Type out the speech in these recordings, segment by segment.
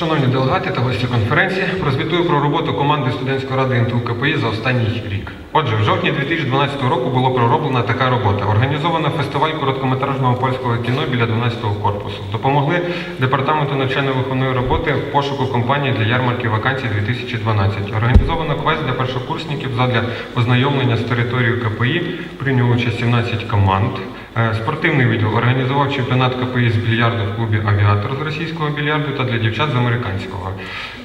Шановні делегати та гості конференції, прозвітую про роботу команди студентської ради НТУ КПІ за останній рік. Отже, в жовтні 2012 року було пророблена така робота. Організовано фестиваль короткометражного польського кіно біля 12-го корпусу. Допомогли департаменту навчально-виховної роботи в пошуку компанії для ярмарки вакансій 2012. Організовано квест для першокурсників задля ознайомлення з територією КПІ. Прийняли участь 17 команд. Е, Спортивний відділ організував чемпіонат КПІ з більярду в клубі Авіатор з російського більярду та для дівчат з американського.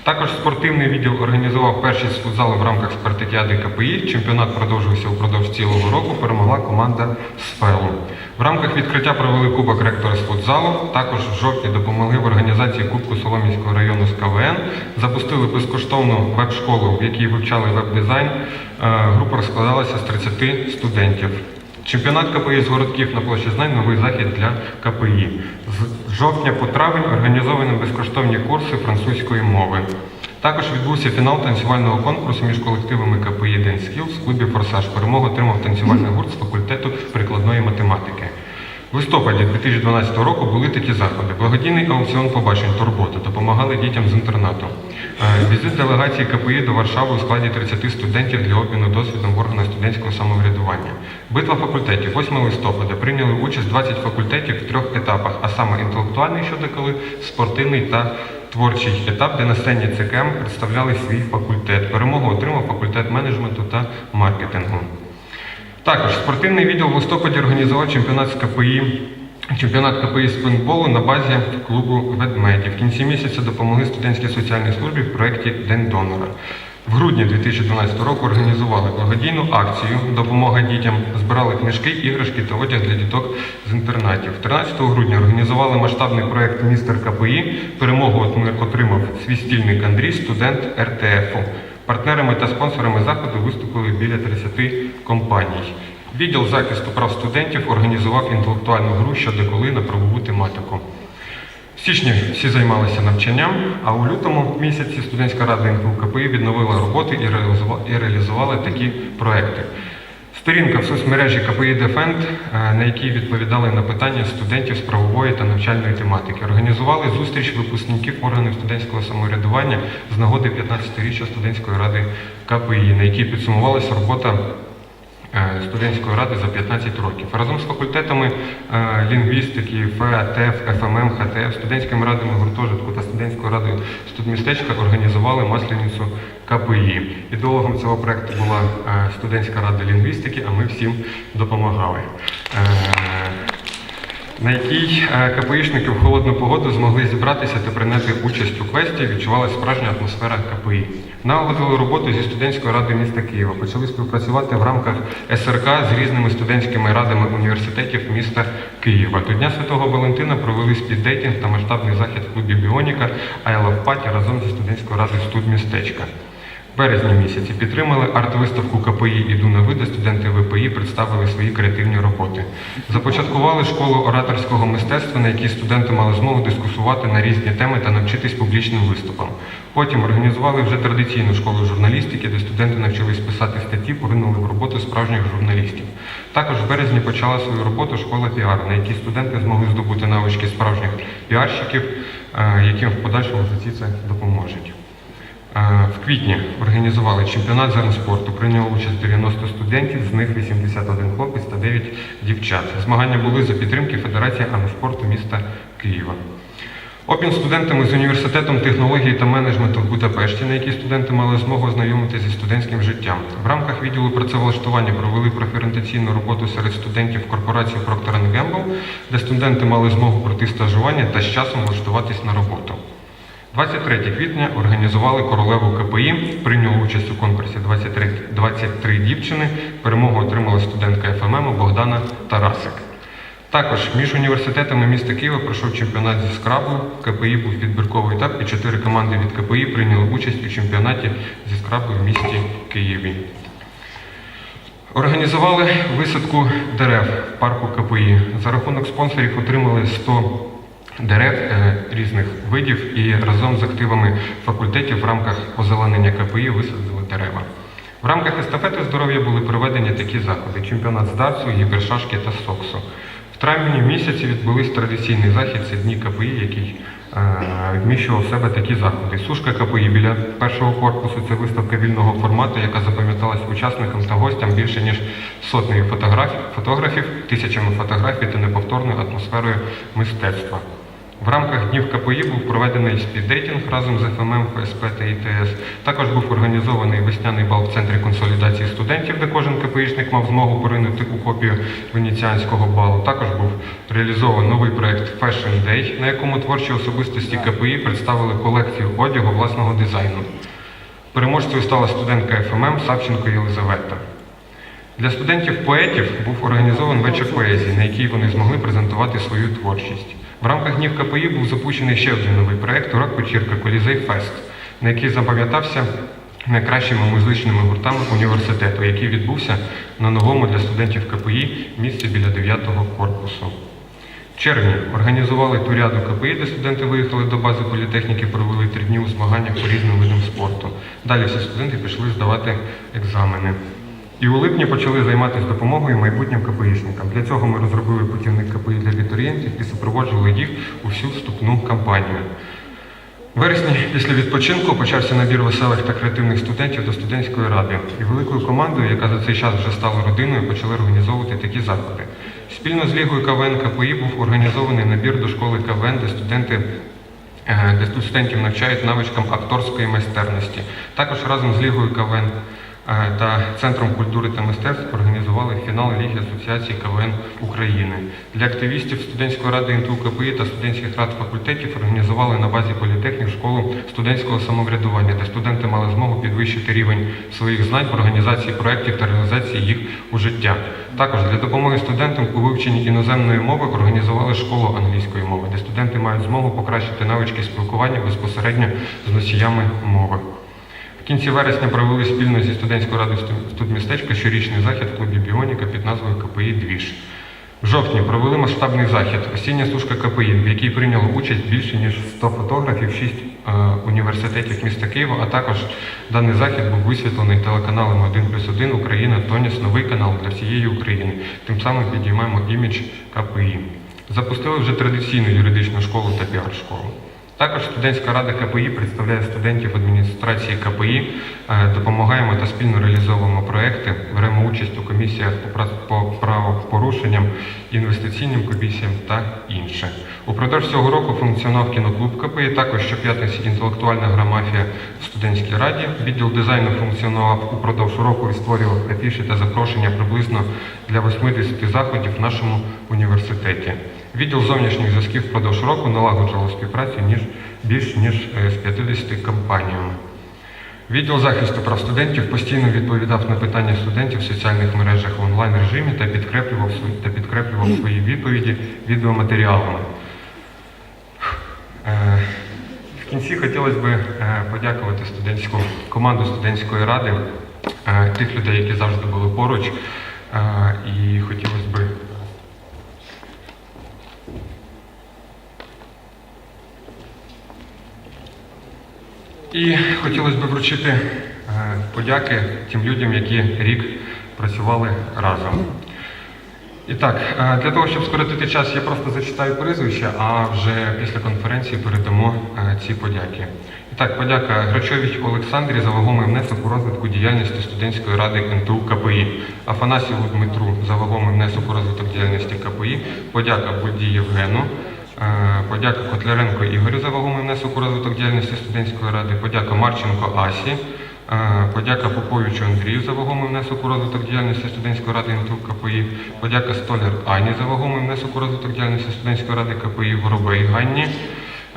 Також спортивний відділ організував першість з футзалу в рамках спартакіади КПІ. Чемпіонат продовжився упродовж цілого року. Перемогла команда з ФЕЛу. В рамках відкриття провели кубок ректора з футзалу. Також в жовтні допомогли в організації Кубку Солом'янського району з КВН. Запустили безкоштовну веб-школу, в якій вивчали веб-дизайн. Е, Група розкладалася з 30 студентів. Чемпіонат КПІ з городків на площі знань новий захід для КПІ. З жовтня по травень організовані безкоштовні курси французької мови. Також відбувся фінал танцювального конкурсу між колективами КПІ Dance Skills в клубі Форсаж. Перемогу отримав танцювальний гурт з факультету прикладної математики. В листопаді 2012 року були такі заходи. Благодійний аукціон побачень Турбота допомагали дітям з інтернату. Е, Візит делегації КПІ до Варшави у складі 30 студентів для обміну досвідом в органах студентського самоврядування. Битва факультетів 8 листопада прийняли участь 20 факультетів в трьох етапах, а саме інтелектуальний щодеколи, спортивний та творчий етап, де на сцені ЦКМ представляли свій факультет. Перемогу отримав факультет менеджменту та маркетингу. Також спортивний відділ в листопаді організував чемпіонат з КПІ. Чемпіонат КПІ з пейнтболу на базі клубу Ведмеді. В кінці місяця допомогли студентській соціальній службі в проєкті День донора. В грудні 2012 року організували благодійну акцію Допомога дітям. Збирали книжки, іграшки та одяг для діток з інтернатів. 13 грудня організували масштабний проєкт Містер КПІ. Перемогу отримав свій стільник Андрій, студент РТФу. Партнерами та спонсорами заходу виступили біля 30 компаній. Відділ захисту прав студентів організував інтелектуальну гру щодо на правову тематику. В січні всі займалися навчанням, а у лютому місяці студентська рада НПУ КПІ відновила роботи і реалізувала такі проекти. Сторінка в соцмережі КПІ Дефенд, е, на якій відповідали на питання студентів з правової та навчальної тематики. Організували зустріч випускників органів студентського самоврядування з нагоди 15-річчя студентської ради КПІ, на якій підсумувалася робота студентської ради за 15 років. Разом з факультетами е, лінгвістики, ФАТФ, ФММ, ХТФ, студентськими радами гуртожитку та студентською радою студмістечка організували масляницю КПІ. Ідеологом цього проекту була е, студентська рада лінгвістики, а ми всім допомагали. На якій е, КПІшники в холодну погоду змогли зібратися та прийняти участь у квесті, відчувалася справжня атмосфера КПІ. Налагодили роботу зі студентською радою міста Києва. Почали співпрацювати в рамках СРК з різними студентськими радами університетів міста Києва. До Дня Святого Валентина провели спіддейтинг та масштабний захід в клубі Біоніка Love разом зі студентською радою студмістечка. Березні місяці підтримали арт-виставку КПІ «Іду на види», студенти ВПІ представили свої креативні роботи. Започаткували школу ораторського мистецтва, на якій студенти мали змогу дискусувати на різні теми та навчитись публічним виступам. Потім організували вже традиційну школу журналістики, де студенти навчились писати статті, поринули в роботу справжніх журналістів. Також в березні почала свою роботу школа піару, на якій студенти змогли здобути навички справжніх піарщиків, е, яким в подальшому житті це допоможуть. Е, В квітні організували чемпіонат з армспорту. Прийняло участь 90 студентів, з них 81 хлопець та 9 дівчат. Змагання були за підтримки Федерації армспорту міста Києва. Обмін студентами з університетом технології та менеджменту в Будапешті, на якій студенти мали змогу ознайомитися зі студентським життям. В рамках відділу працевлаштування провели профорієнтаційну роботу серед студентів корпорації Procter Gamble, де студенти мали змогу пройти стажування та з часом влаштуватись на роботу. 23 квітня організували королеву КПІ, прийняли участь у конкурсі 23, 23 дівчини. Перемогу отримала студентка ФММ Богдана Тарасик. Також між університетами міста Києва пройшов чемпіонат зі скраблу. КПІ був відбірковий етап, і чотири команди від КПІ прийняли участь у чемпіонаті зі скраблу в місті Києві. Організували висадку дерев в парку КПІ. За рахунок спонсорів отримали 100 дерев е, різних видів і разом з активами факультетів в рамках озеленення КПІ висадили дерева. В рамках естафети здоров'я були проведені такі заходи: чемпіонат з дартсу, гіпершашки та соксу. В травні місяці відбулись традиційний захід це дні КПІ, який е, вміщував в себе такі заходи. Сушка КПІ біля першого корпусу це виставка вільного формату, яка запам'яталась учасникам та гостям більше ніж сотнею фотографів, тисячами фотографій та неповторною атмосферою мистецтва. В рамках днів КПІ був проведений спіддейтинг разом з ФММ, ФСП та ІТС. Також був організований весняний бал в центрі консолідації студентів, де кожен КПІшник мав змогу поринути у копію венеціанського балу. Також був реалізований новий проект Fashion Day, на якому творчі особистості КПІ представили колекцію одягу власного дизайну. Переможцею стала студентка ФММ Савченко Єлизавета. Для студентів-поетів був організований вечір поезії, на який вони змогли презентувати свою творчість. В рамках днів КПІ був запущений ще один новий проект урок вечірка Колізей Фест, на який запам'ятався найкращими музичними гуртами університету, який відбувся на новому для студентів КПІ місці біля 9-го корпусу. В червні організували туряду КПІ, де студенти виїхали до бази політехніки, провели три дні у змаганнях по різним видам спорту. Далі всі студенти пішли здавати екзамени. І у липні почали займатися допомогою майбутнім КПІшникам. Для цього ми розробили путівник КПІ для абітурієнтів і супроводжували їх у всю вступну кампанію. В вересні після відпочинку почався набір веселих та креативних студентів до студентської ради. І великою командою, яка за цей час вже стала родиною, почали організовувати такі заходи. Спільно з Лігою КВН КПІ був організований набір до школи КВН, де студенти е, де студентів навчають навичкам акторської майстерності. Також разом з Лігою КВН та Центром культури та мистецтв організували фінал Ліги Асоціації КВН України. Для активістів студентської ради ІНТУ КПІ та студентських рад факультетів організували на базі політехнік школу студентського самоврядування, де студенти мали змогу підвищити рівень своїх знань в організації проєктів та реалізації їх у життя. Також для допомоги студентам у вивченні іноземної мови організували школу англійської мови, де студенти мають змогу покращити навички спілкування безпосередньо з носіями мови. Кінці вересня провели спільно зі студентською радою студ- студмістечка щорічний захід в клубі Біоніка під назвою КПІ Двіж. В жовтні провели масштабний захід Осіння сушка КПІ, в якій прийняло участь більше ніж 100 фотографів, 6 е, університетів міста Києва, а також даний захід був висвітлений телеканалами 1 плюс 1 Україна, Тоніс, новий канал для всієї України. Тим самим підіймаємо імідж КПІ. Запустили вже традиційну юридичну школу та піар-школу. Також студентська рада КПІ представляє студентів адміністрації КПІ, е, допомагаємо та спільно реалізовуємо проекти, беремо участь у комісіях по по правопорушенням, інвестиційним комісіям та інше. Упродовж цього року функціонував кіноклуб КПІ, також щоп'ятниці інтелектуальна грамафія в студентській раді. Відділ дизайну функціонував упродовж року і створював афіші та запрошення приблизно для 80 заходів в нашому університеті. Відділ зовнішніх зв'язків впродовж року налагоджував співпрацю ніж більш ніж е, з 50 компаніями. Відділ захисту прав студентів постійно відповідав на питання студентів в соціальних мережах в онлайн режимі та підкреплював та підкреплював свої відповіді відеоматеріалами. Е, В кінці хотілося б е, подякувати студентську команду студентської ради, тих людей, які завжди були поруч. І хотілося б І хотілося б вручити е, подяки тим людям, які рік працювали разом. І так, е, для того, щоб скоротити час, я просто зачитаю прізвища, а вже після конференції передамо е, ці подяки. І так, подяка Грачович Олександрі за вагомий внесок у розвитку діяльності студентської ради НТУ КПІ, Афанасьєву Дмитру за вагомий внесок у розвиток діяльності КПІ, подяка Будді Євгену, Подяка Котляренко Ігорю за вагомий внесок у розвиток діяльності студентської ради. Подяка Марченко Асі. Е, Подяка Поповичу Андрію за вагомий внесок у розвиток діяльності студентської ради НТУ КПІ. Подяка Столяр Ані за вагомий внесок у розвиток діяльності студентської ради КПІ Воробей Ганні.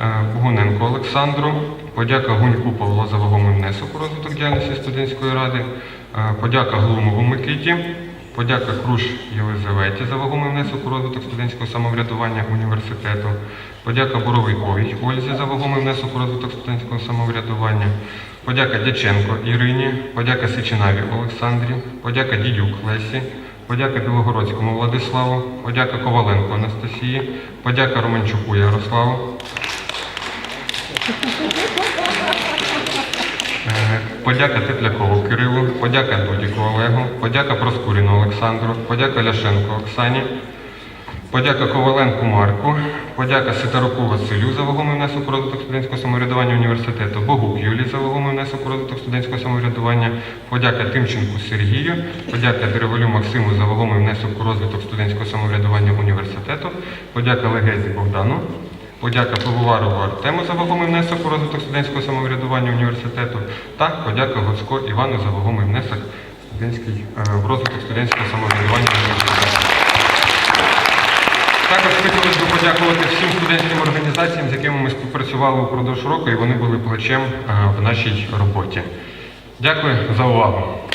Е, Гуненко Олександру. Подяка Гуньку Павло за вагомий внесок у розвиток діяльності студентської ради. Е, Подяка Глумову Микиті. Подяка Круш Єлизаветі за вагомий внесок у розвиток студентського самоврядування університету. Подяка Боровиковій Ользі за вагомий внесок у розвиток студентського самоврядування. Подяка Дяченко Ірині. Подяка Сичинаві Олександрі. Подяка Дідюк Лесі. Подяка Білогородському Владиславу. Подяка Коваленко Анастасії. Подяка Романчуку Ярославу. Подяка Теплякову Кирилу, подяка Дудіку Олегу, подяка Проскуріну Олександру, подяка Ляшенко Оксані, Подяка Коваленку Марку, подяка Ситаруку Василю за вагомий внесок розвиток студентського самоврядування університету, Богук Юлії за вагомий внесок розвиток студентського самоврядування, подяка Тимченку Сергію, подяка Дереволю Максиму за вагомий внесок розвиток студентського самоврядування університету, подяка Легезі Богдану, подяка Пивоварову Артему за вагомий внесок у розвиток студентського самоврядування університету та подяка Гоцько Івану за вагомий внесок е, в розвиток студентського самоврядування університету. Також хотілося б подякувати всім студентським організаціям, з якими ми співпрацювали упродовж року, і вони були плечем е, в нашій роботі. Дякую за увагу.